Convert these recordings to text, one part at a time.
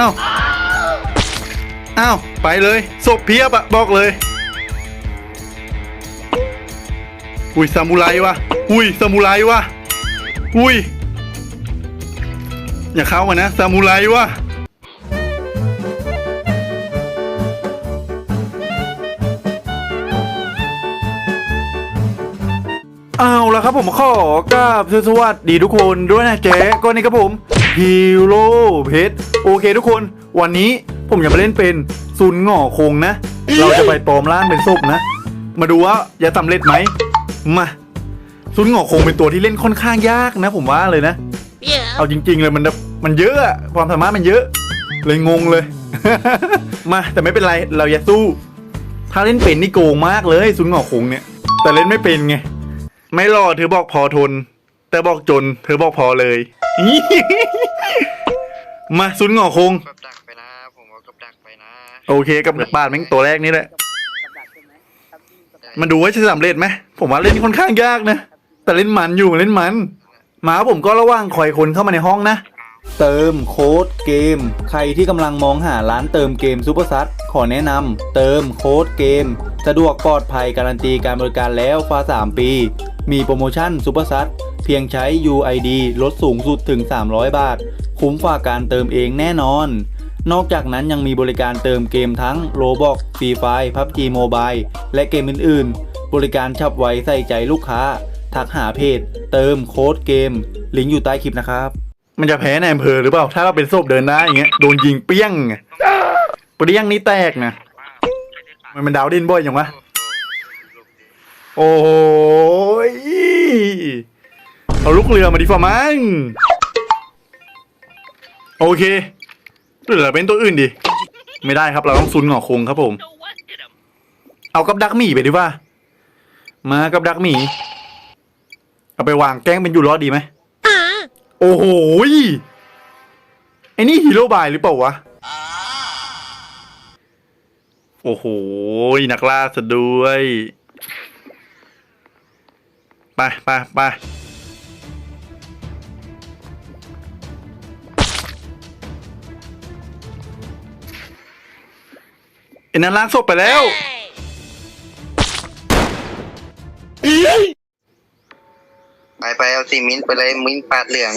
อ้าวอ้าวไปเลยศพเพียบอะบอกเลย อุ้ยซามูไรวะอุ้ยซามูไรวะอุ้ยอย่าเข้ามานะซามูไรวะเอาละครับผมขอกราบสวัสดีทุกคนด้วยนะเจ๊ก็นี่ครับผม ฮีโร่เพชรโอเคทุกคน วันนี้ผมจะมาเล่นเป็นซุนหง่อคงนะ เราจะไปปลอมร่างเป็นศพนะ มาดูว่าจะสำเร็จไหมมาซุนหง่อคงเป็นตัวที่เล่นค่อนข้างยากนะ ผมว่าเลยนะ เอาจริง ๆ เลยมันแบบมันเยอะอะความสามารถมันเยอะ เลยงงเลย มาแต่ไม่เป็นไรเราอย่าสู้ ถ้าเล่นเป็นนี่โกงมากเลยซุนหงอคงเนี่ย แต่เล่นไม่เป็นไงไม่รอเธอบอกพอทน แต่บอกจน เธอบอกพอเลย มาซุนหงอคง กับดักไปนะ ผมเอากับดักไปนะโอเคกับบ้านแม่งตัวแรกนี่แหละมาดูว่าจะสำเร็จไหมผมว่าเล่นค่อนข้างยากนะ แต่เล่นมันอยู่เล่นมันหมาผมก็ระว่างคอยคนเข้ามาในห้องนะ เติมโค้ดเกม ใครที่กำลังมองหาร้านเติมเกมซูเปอร์ซัขอแนะนำเติมโค้ดเกม สะดวกปลอดภัยการันตีการบริการแล้วฟ้า3ปี มีโปรโมชั่นซูเปอร์ซั เพียงใช้ UID ลดสูงสุดถึง 300 บาท คุ้มฝ่าการเติมเองแน่นอน นอกจากนั้นยังมีบริการเติมเกมทั้ง Roblox Free Fire PUBG Mobile และเกมอื่น ๆ บริการฉับไวใส่ใจลูกค้า ทักหาเพจ เติมโค้ดเกม ลิงก์อยู่ใต้คลิปนะครับ มันจะแพ้ในอำเภอหรือเปล่า ถ้าเราเป็นศพเดินได้อย่างเงี้ย โดนยิงเปี้ยงเปี้ยงนี่แตกนะ มันมันดาวดินบ่อยอย่างวะโอ้ย เอาลูกเรือมาดีกว่ามั้งโอเคหรือเป็นตัวอื่นดิไม่ได้ครับเราต้องซุนหงอคงครับผม เอากับดักหมีไปดีกว่า มากับดักหมีเอาไปวางแกล้งเป็นอยู่รอดดีไหมโอ้โหไอ้นี่ฮีโร่บายหรือเปล่าวะโอ้โหนักล่าซะด้วย ไปไปไป ไอ้นั้นล้างศพไปแล้วไปไปเอาสีมิ้นท์ไปเลยมิ้นท์ปาดเหลือง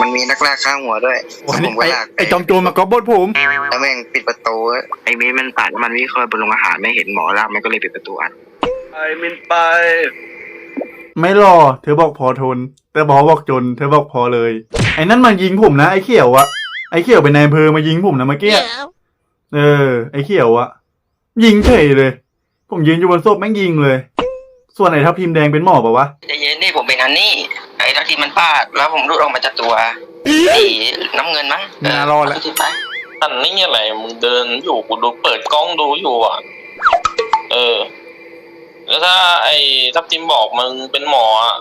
มันมีนักล่าข้างหัวด้วยโอ้ยผมก็ไอ้ลากปไอ้จอมโจรมาก๊อปบดผมแล้วแม่งปิดประตูไอ้มิ้นท์มันปาดแล้วมันวิ่งเข้าไปบนโรงอาหารไม่เห็นหมอลากมันก็เลยปิดประตูอัดไปมินไป ไม่รอ เธอบอกพอทน แต่บอบอกจน เธอบอกพอเลย ไอ้นั่นมันยิงผมนะไอ้เขียวอะไอ้เขียวเป็นนายอำเภอมายิงผมนะเมื่อกี้ เออ ไอ้เขียวอะยิงเฉยเลย ผมยืนอยู่บนศพแม่งยิงเลย ส่วนไอ้ทัพทีมแดงเป็นหมอเปล่าวะ ใจเย็นนี่ผมเป็นอันนี้ไอ้ทักทีมันพลาดแล้วผมรุดออกมาจากตัวสีน้ำเงินมั้งไม่น่ารอดแล้วเที่ไปอันนี้อะไรมึงเดินอยู่กูดูเปิดกล้องดูอยู่อะ เออ แล้วถ้าไอ้ทัพทิมบอกมึงเป็นหมออะ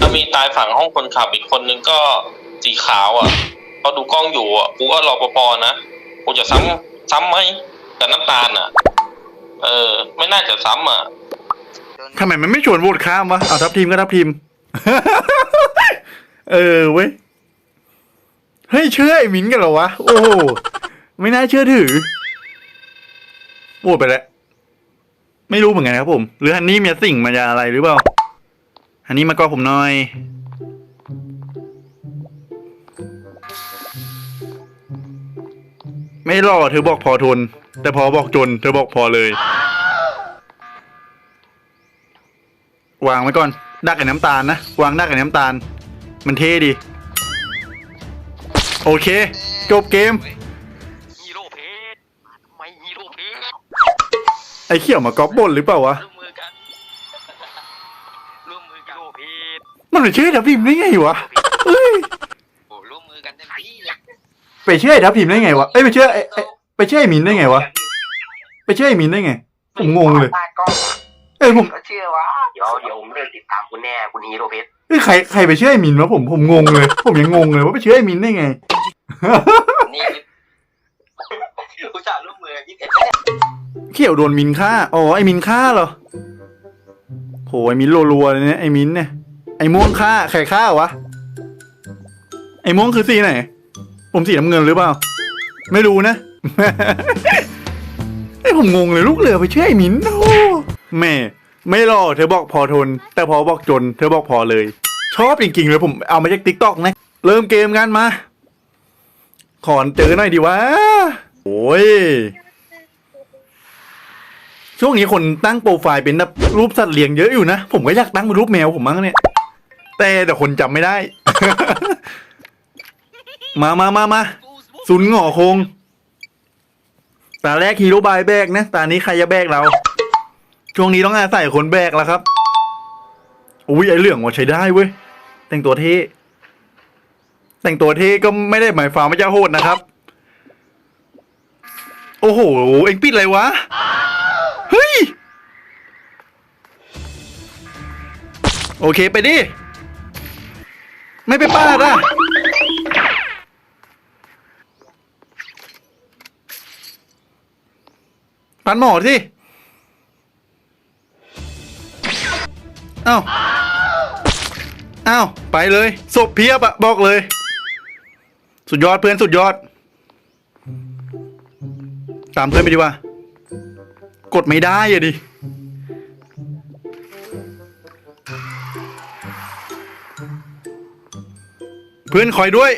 ถ้ามีตายฝั่งห้องคนขับอีกคนนึงก็สีขาวอะเขาดูกล้องอยู่อะกูก็รอปภนะกูจะซ้ำ ซ้ำไหมกับน้ำตาลอะ เออ ไม่น่าจะซ้ำอะทำไมมันไม่ชวนโหวตข้ามวะเอาทัพทีมก็ทัพทีม เออเว้ย เฮ้ยเชื่อไอ้มิ้นกันเหรอวะ โอ้โหไม่น่าเชื่อถือโหวตไปแล้ว ไม่รู้เหมือนกันครับผม หรือฮันนี่มีสิ่งมาจะอะไรหรือเปล่าฮันนี่มาก็ผมหน่อย ไม่รอเธอบอกพอทน แต่พอบอกจน เธอบอกพอเลย วางไว้ก่อนดักกับน้ำตาลนะ วางดักกับน้ำตาล มันเท่ดี โอเค จบเกม ฮีโร่เพชรทำไมฮีโร่เพชรไอ้เขียวมาก๊อปบนหรือเปล่าวะ ร่วมมือกันร่วมมือกันฮีโร่เพชรมันไปเชื่อทับพิมพ์ได้ไงวะเอ้ย โอ้ร่วมมือกันเต็มที่เลย ไปเชื่อไอ้ทับพิมพ์ได้ไงวะเอ้ยไปเชื่อไอ้ไอ้ไปเชื่อไอ้มินได้ไงวะไปเชื่อไอ้มินได้ไง ผมงงเลย ตากล้องเอ้ยผมก็เชื่อว่าเดี๋ยวเดี๋ยวผมเลิกติดตามคุณแน่คุณฮีโร่เพชรเอ้ยใครใครไปเชื่อไอ้มินวะผมผมงงเลย ผมยังงงเลยว่าไปเชื่อไอ้มินได้ไง นี่อุตส่าห์ร่วมมือกันพี่เพชรเขียวโดนมินฆ่าอ๋อไอ้มินฆ่าเหรอโหไอ้มินรัวๆเลยเนี่ยไอ้มินเนี่ยไอ้ม่วงฆ่าใครฆ่าวะไอ้ม่วงคือสีไหน ผมสีน้ำเงินหรือเปล่า ไม่รู้นะ ไอ้ผมงงเลยลูกเรือไปเชื่อไอ้มิ้นโอ้แม่ ไม่รอเธอบอกพอทน แต่พอบอกจน เธอบอกพอเลย ชอบจริงๆเลยผมเอามาจากติ๊กต็อกนะ เริ่มเกมกันมา ขอนเจอหน่อยดีวะ โอ้ย ช่วงนี้คนตั้งโปรไฟล์เป็นแบบรูปสัตว์เลี้ยงเยอะอยู่นะ ผมก็อยากตั้งเป็นรูปแมวผมมั้งเนี่ย แต่แต่คนจำไม่ได้ มามามามาศูนย์หงอคง ตาแรกฮีโร่บายแบกนะ ตานี้ใครจะแบกเรา ช่วงนี้ต้องอาศัยคนแบกแล้วครับ อุ้ยไอเหลืองว่าใช้ได้เว้ย แต่งตัวเท่ แต่งตัวเท่ก็ไม่ได้หมายความว่าจะโหดนะครับ โอ้โห เอ็งปิดอะไรวะ เฮ้ย โอเคไปดิ ไม่ไปป้าดอะ ปันหมอสิเอ้าเอ้าไปเลยศพเพียบอะบอกเลย สุดยอดเพื่อนสุดยอด ตามเพื่อนไปดีกว่า กดไม่ได้อะดิเพื่อนคอยด้วย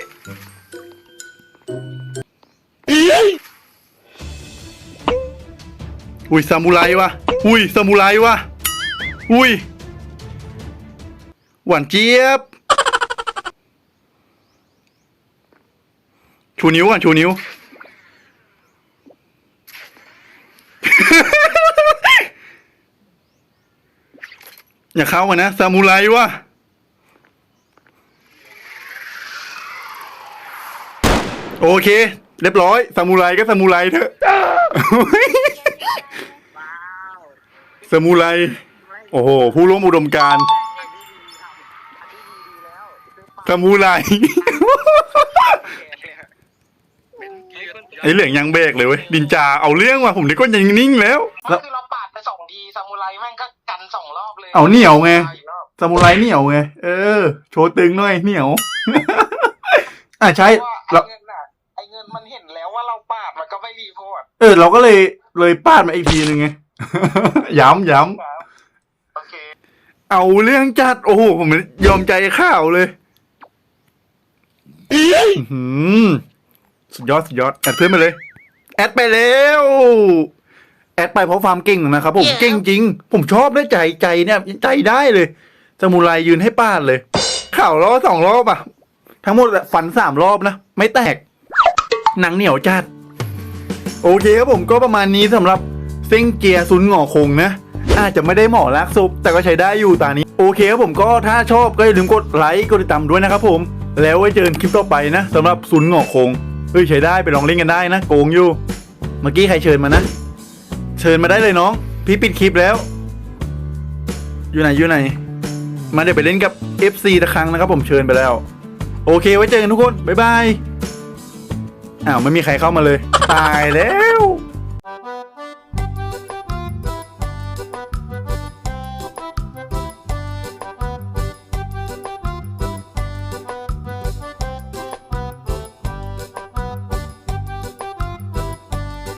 อุ้ยซามูไรวะอุ้ยซามูไรวะอุ้ยหวานเจี๊ยบ ชูนิ้วอะ ชูนิ้ว อย่าเข้ามานะซามูไรวะโอเค เรียบร้อยซามูไรก็ซามูไรเถอะ ซามูไร โอ้โห ผู้ร่วมอุดมการณ์ซามูไร ไอเหลืองยังเบรกเลยเว้ยดินจาเอาเรื่องว่ะผมนี่ก็ยังนิ่งแล้ว ก็คือเราปาดไปสองทีซามูไรแม่งก็กันสองรอบเลยเอาเหนียวไง อีกรอบซามูไรเหนียวไง เออ โชว์ตึงหน่อยเหนียว อะใช่เพราะว่าเราไอ้เงินน่ะไอ้เงินมันเห็นแล้วว่าเราปาดมันก็ไม่รีโพร์ตเออ เราก็เลยเลยปาดมาอีกทีนึงไง ย้ำย้โอเคำเอาเรื่องจัด โอ้โห ผมยอมใจข้าวเลย อื้อหือสุดยอด สุดยอด แอดเพื่อนมาเลย แอดไปแล้ว แอดไปเพราะความเก่งนะครับผมเก่งจริง ผมชอบด้วยใจใจเนี่ย ใจได้เลยสมุไรยืนให้ป้าดเลย ข่าวล้อสองรอบอะทั้งหมดอะฟันสามรอบนะ ไม่แตก หนังเหนียวจัด โอเคครับผมก็ประมาณนี้สำหรับ เส้งเจียร์ซุนหงอคงนะ อาจจะไม่ได้เหมาะลักซุป แต่ก็ใช้ได้อยู่ตานี้ โอเคครับผมก็ถ้าชอบก็อย่าลืมกดไลค์กดติดตามด้วยนะครับผม แล้วไว้เจอกันคลิปต่อไปนะสำหรับซุนหงอคงเฮ้ยใช้ได้ไปลองเล่นกันได้นะโกงอยู่ เมื่อกี้ใครเชิญมานะ เชิญมาได้เลยน้อง พี่ปิดคลิปแล้ว อยู่ไหนอยู่ไหน มาเดี๋ยวไปเล่นกับ FC ตะครั้งนะครับผมเชิญไปแล้ว โอเคไว้เจอกันทุกคนบ๊ายบายอ้าวไม่มีใครเข้ามาเลย ตายแล้ว